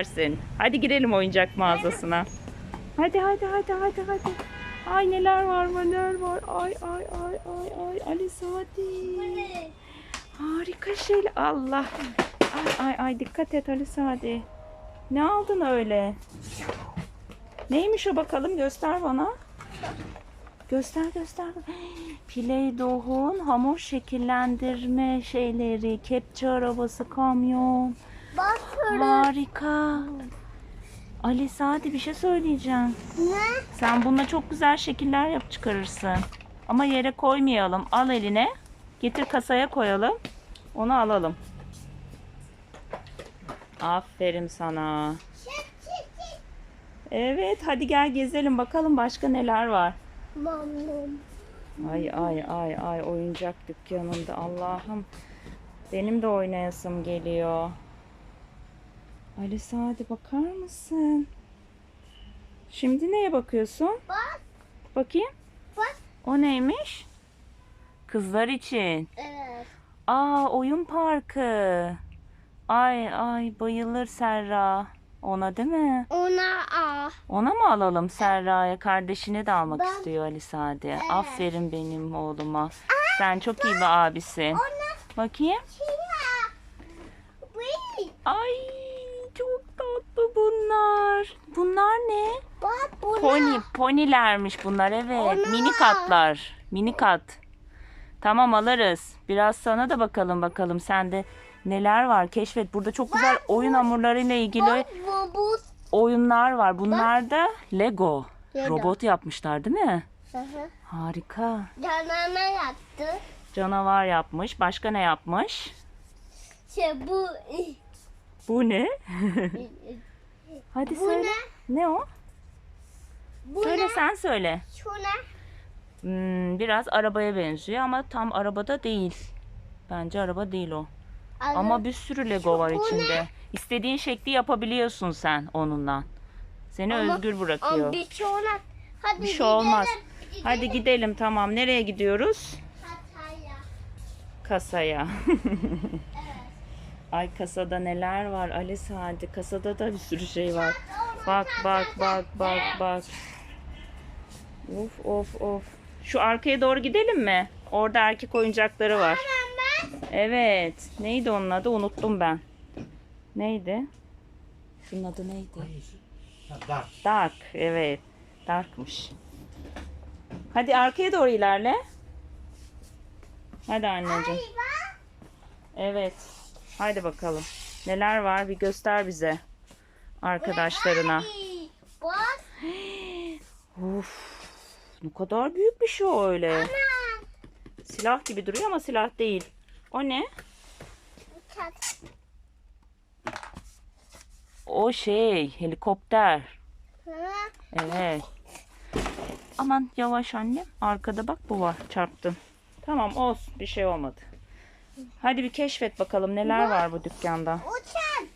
Dersin. Hadi girelim oyuncak mağazasına. Hadi hadi hadi hadi hadi. Ay neler var neler var. Ay ay ay ay ay Ali Sadi. Harika şeyler. Allah. Ay ay ay dikkat et Ali Sadi. Ne aldın öyle? Neymiş o bakalım göster bana. Göster göster. Play-Doh'un hamur şekillendirme şeyleri, kepçe arabası, kamyon. Bak. Harika. Ali Sadi bir şey söyleyeceğim. Ne? Sen bununla çok güzel şekiller yap çıkarırsın. Ama yere koymayalım. Al eline. Getir kasaya koyalım. Onu alalım. Aferin sana. Evet hadi gel gezelim bakalım başka neler var. Ay ay ay ay oyuncak dükkanında Allah'ım. Benim de oynayasım geliyor. Ali Sadi bakar mısın? Şimdi neye bakıyorsun? Bak. Bakayım. Bak. O neymiş? Kızlar için. Evet. Aa oyun parkı. Ay ay bayılır Serra. Ona değil mi? Ona al. Ona mı alalım Serra'ya? Kardeşini de almak Ben- istiyor Ali Sadi. Aferin benim oğluma. Sen çok iyi bir abisin. Ona Bakayım. çiğne. Wait. Ay çok tatlı bunlar. Bunlar ne? Bak buna. Pony, ponilermiş bunlar evet. Ona. Minik atlar. Minik at. Tamam alırız. Biraz sana da bakalım bakalım sende neler var keşfet. Burada çok güzel oyun hamurlarıyla ilgili Bak bu bu. oyunlar var. Bunlar da Lego. Lego. Robot yapmışlar değil mi? Hı hı. Harika. Canına yattı. Canavar yapmış. Başka ne yapmış? Şey bu. Bu ne? Hadi bu söyle. ne? Ne o? Bu Söyle sen söyle. Şu ne? Hmm, biraz arabaya benziyor ama tam arabada değil. Bence araba değil o. Ama bir sürü Lego var bu ne? içinde. İstediğin şekli yapabiliyorsun sen onunla. Seni Ama- özgür bırakıyor. Ama bir şey olmaz. Hadi Bir şey olmaz. gidelim. Hadi gidelim tamam. Nereye gidiyoruz? Hataya. Kasaya. Ay kasada neler var Ali Sadi. Kasada da bir sürü şey var. Bak bak bak bak bak. Of of of. Şu arkaya doğru gidelim mi? Orada erkek oyuncakları var. Ben Evet. Neydi onun adı? Unuttum ben. Neydi? Şunun adı neydi? Dark. Dark. Evet. Darkmış. Hadi arkaya doğru ilerle. Hadi anneciğim. Evet. Haydi bakalım. Neler var bir göster bize. Arkadaşlarına. Uf. Ne kadar büyük bir şey o öyle. Ana. Silah gibi duruyor ama silah değil. O ne? Kat. O şey helikopter. Hı. Evet. Aman yavaş annem. Arkada bak bu var. Çarptın. Tamam olsun. Bir şey olmadı. Hadi bir keşfet bakalım neler var bu dükkanda. Uçan.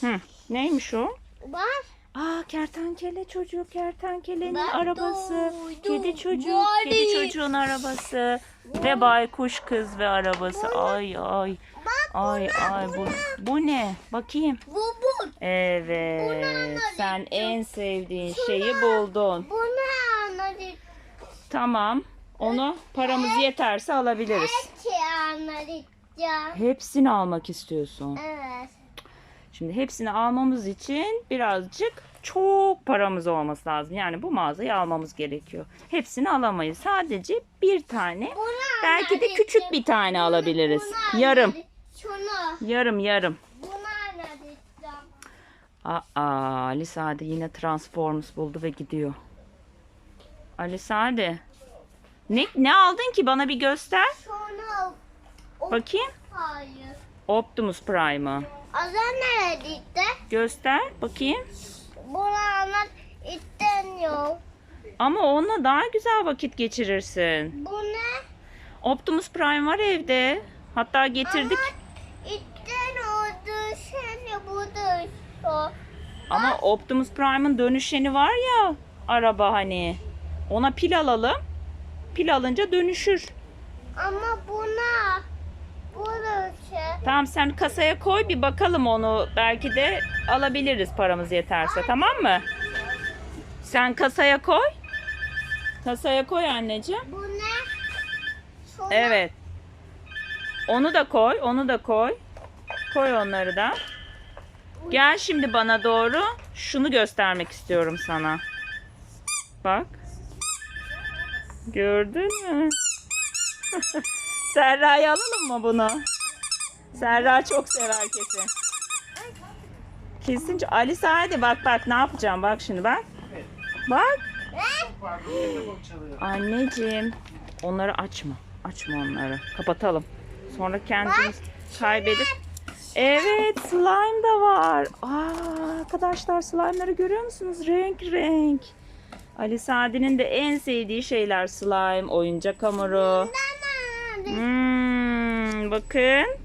Hı. Neymiş o? Bak. Aa kertenkele çocuğu, kertenkelenin Ben arabası, duydum. kedi çocuğu, Barbie. kedi çocuğun arabası ve baykuş kız ve arabası. Ay ay. Bak Ay ay bu bu ne? Bakayım. bu bu. Evet. anladım. Sen en sevdiğin şeyi buldun. Bu ne anladık? Tamam. Onu paramız yeterse alabiliriz. Her şey anladık ya. Hepsini almak istiyorsun. Evet. Şimdi hepsini almamız için birazcık çok paramız olması lazım. Yani bu mağazayı almamız gerekiyor. Hepsini alamayız. Sadece bir tane. Bunu Belki de küçük bir tane alabiliriz. Bunu Yarım. Şunu. Yarım yarım. Aa, Ali Sade yine Transformers buldu ve gidiyor. Ali Sade. Ne, ne aldın ki bana bir göster. Şunu. Bakayım. Hayır. Optimus Prime'ı. Azar neredeydi? Göster bakayım. Bunu anlat istemiyor. Ama onunla daha güzel vakit geçirirsin. Bu ne? Optimus Prime var evde. Hatta getirdik. İtten oldu seni bu da şu. Ama Optimus Prime'ın dönüşeni var ya araba hani. Ona pil alalım. Pil alınca dönüşür. Ama buna. Şey. Tamam sen kasaya koy bir bakalım onu. Belki de alabiliriz paramız yeterse tamam mı? Sen kasaya koy. Kasaya koy anneciğim. Bu ne? Şuna- Evet. Onu da koy, onu da koy. Koy onları da. Gel şimdi bana doğru. Şunu göstermek istiyorum sana. Bak. Gördün mü? Serra'yı alalım mı bunu? Serra çok sever kesin. Kesince Ali hadi bak bak ne yapacağım bak şimdi bak. Bak. Anneciğim onları açma. Açma onları. Kapatalım. Sonra kendimiz kaybedip. Evet slime da var. Aa, arkadaşlar slime'ları görüyor musunuz? Renk renk. Ali Sadi'nin de en sevdiği şeyler slime, oyuncak hamuru. Hmm, bakın.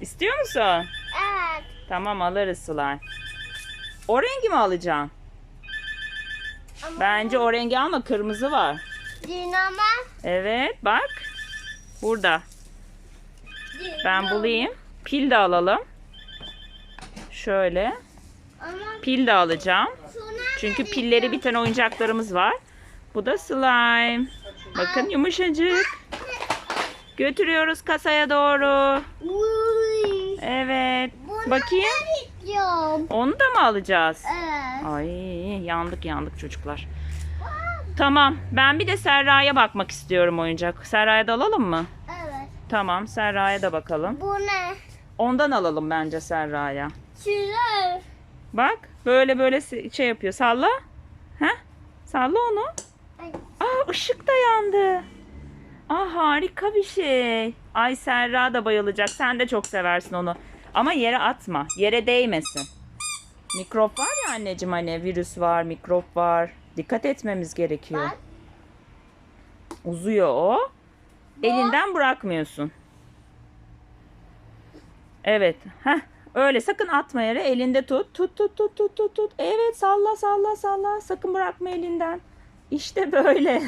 İstiyor musun? Evet. Tamam alırız slime. O rengi mi alacaksın? Ama Bence o rengi alma kırmızı var. Dinamo. Evet bak. Burada. Ben dinamo. bulayım. Pil de alalım. Şöyle. Ama Pil de alacağım. Çünkü pilleri biten oyuncaklarımız var. Bu da slime. Bakın yumuşacık. Götürüyoruz kasaya doğru. Uy. Evet. Bunu Bakayım. Onu da mı alacağız? Evet. Ay yandık yandık çocuklar. Tamam. Ben bir de Serra'ya bakmak istiyorum oyuncak. Serra'ya da alalım mı? Evet. Tamam. Serra'ya da bakalım. Bu ne? Ondan alalım bence Serra'ya. Şuraya. Bak böyle böyle şey yapıyor. Salla. Heh. Salla onu. Aa ışık da yandı. Aa harika bir şey. Ay Serra da bayılacak. Sen de çok seversin onu. Ama yere atma. Yere değmesin. Mikrop var ya anneciğim hani virüs var, mikrop var. Dikkat etmemiz gerekiyor. Bak. Uzuyor o. Elinden bırakmıyorsun. Evet. Heh. Öyle sakın atma yere. Elinde tut. Tut tut tut tut tut tut. Evet salla salla salla. Sakın bırakma elinden. İşte böyle.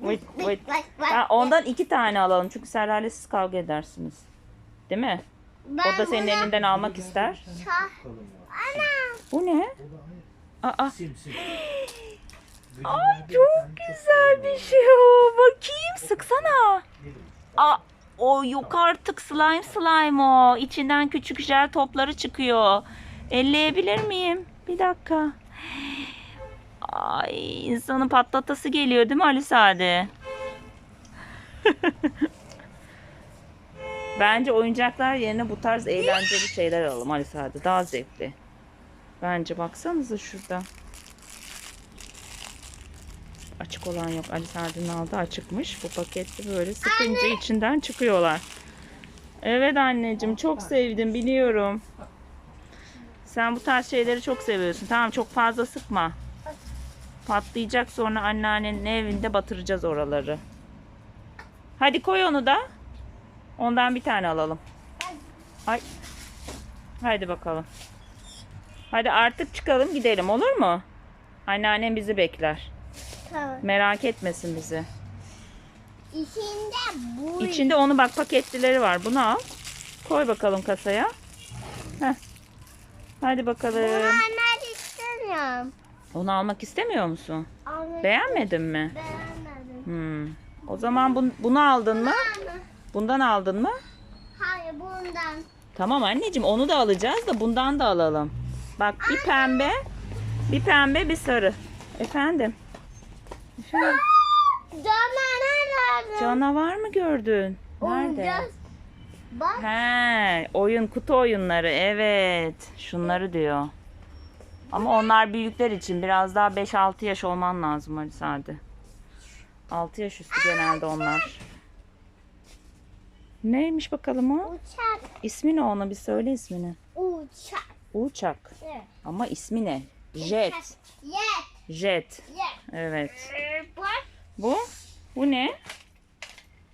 Vıt, vıt. Ha, ondan iki tane alalım. Çünkü Serra'yla siz kavga edersiniz. Değil mi? Ben O da senin buna- elinden almak ister. Ana. Bu ne? Aa. Sim sim. Ay çok güzel bir şey o. Bakayım sıksana. Aa, o yok artık slime slime o. İçinden küçük jel topları çıkıyor. Elleyebilir miyim? Bir dakika. Ay insanın patlatası geliyor değil mi Ali Sade? Bence oyuncaklar yerine bu tarz eğlenceli şeyler alalım Ali Sade. Daha zevkli. Bence baksanıza şurada. Açık olan yok. Ali Sade'nin aldı açıkmış. Bu pakette böyle sıkınca içinden çıkıyorlar. Evet anneciğim çok sevdim biliyorum. Sen bu tarz şeyleri çok seviyorsun. Tamam çok fazla sıkma. Patlayacak sonra anneannenin evinde batıracağız oraları. Hadi koy onu da. Ondan bir tane alalım. Ay. Haydi bakalım. Hadi artık çıkalım gidelim olur mu? Anneannem bizi bekler. Tamam. Merak etmesin bizi. İçinde bu. İçinde onun bak paketlileri var. Bunu al. Koy bakalım kasaya. Heh. Hadi bakalım. Ben istemiyorum. Onu almak istemiyor musun? Almak Beğenmedin mi? beğenmedim. Hmm. O zaman bun- bunu aldın mı? Ana. Bundan aldın mı? Hayır bundan. Tamam anneciğim onu da alacağız da bundan da alalım. Bak bir pembe, bir pembe, bir sarı. Efendim? Efendim? Cana nerede? Canavar mı gördün? Nerede? Oyuncak. Bak. He, oyun kutu oyunları evet. Şunları diyor. Ama onlar büyükler için biraz daha 5-6 yaş olman lazım Ali Sade. 6 yaş üstü genelde onlar. Neymiş bakalım o? Uçak. İsmi ne ona bir söyle ismini. Uçak. Uçak. Evet. Ama ismi ne? Jet. Ye. Jet. Ye. Evet. Bak. Bu? Bu ne?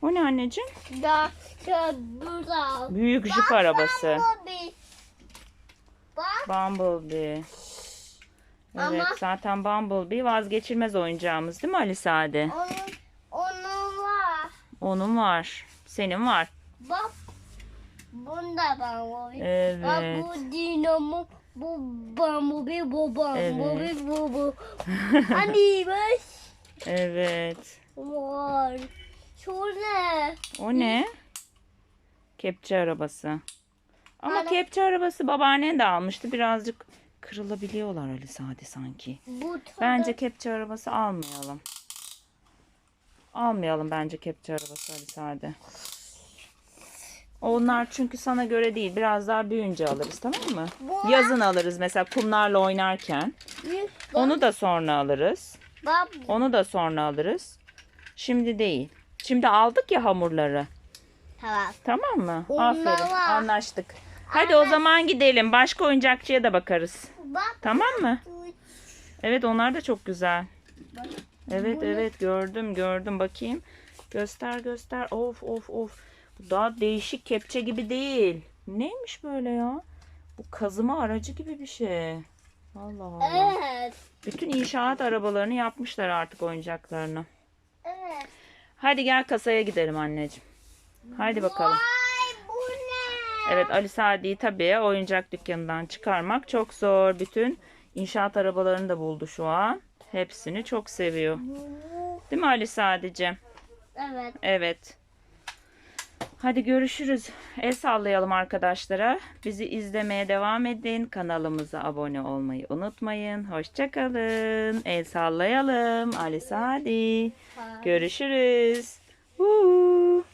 Bu ne anneciğim? Da. Da. Burada. Büyük jip arabası. Bumblebee. Bumblebee. Evet Ama- zaten Bumblebee vazgeçilmez oyuncağımız değil mi Ali Sade? Onun Onun var. Senin var. Bak. Bunda ben var. Evet. Bak bu dinamo. Bu bumblebee bu bumblebee bu bu. Bak. Evet. Var. Şöyle. O ne? Kepçe arabası. Ama Hala- kepçe arabası babaannen de almıştı. Birazcık kırılabiliyorlar Ali Sadi sanki. Bu Bence kepçe arabası almayalım. Almayalım bence kepçe arabası Ali Sadi. Onlar çünkü sana göre değil. Biraz daha büyüyünce alırız tamam mı? Bu- Yazın alırız mesela kumlarla oynarken. Bak, Onu da sonra alırız. Bak. Onu da sonra alırız. Şimdi değil. Şimdi aldık ya hamurları. Tamam. Tamam mı? Onlar Aferin. Anlaştık. Hadi o zaman gidelim. Başka oyuncakçıya da bakarız. Bak. Tamam mı? Evet onlar da çok güzel. Evet evet gördüm gördüm bakayım. Göster göster. Of of of. Bu daha değişik kepçe gibi değil. Neymiş böyle ya? Bu kazıma aracı gibi bir şey. Allah Allah. Evet. Bütün inşaat arabalarını yapmışlar artık oyuncaklarını. Evet. Hadi gel kasaya gidelim anneciğim. Hadi bakalım. Evet Ali Sadi'yi tabii oyuncak dükkanından çıkarmak çok zor. Bütün inşaat arabalarını da buldu şu an. Hepsini çok seviyor. Değil mi Ali Sadi'cim? Evet. Evet. Hadi görüşürüz. El sallayalım arkadaşlara. Bizi izlemeye devam edin. Kanalımıza abone olmayı unutmayın. Hoşçakalın. El sallayalım. Ali Sadi. Görüşürüz. Huu.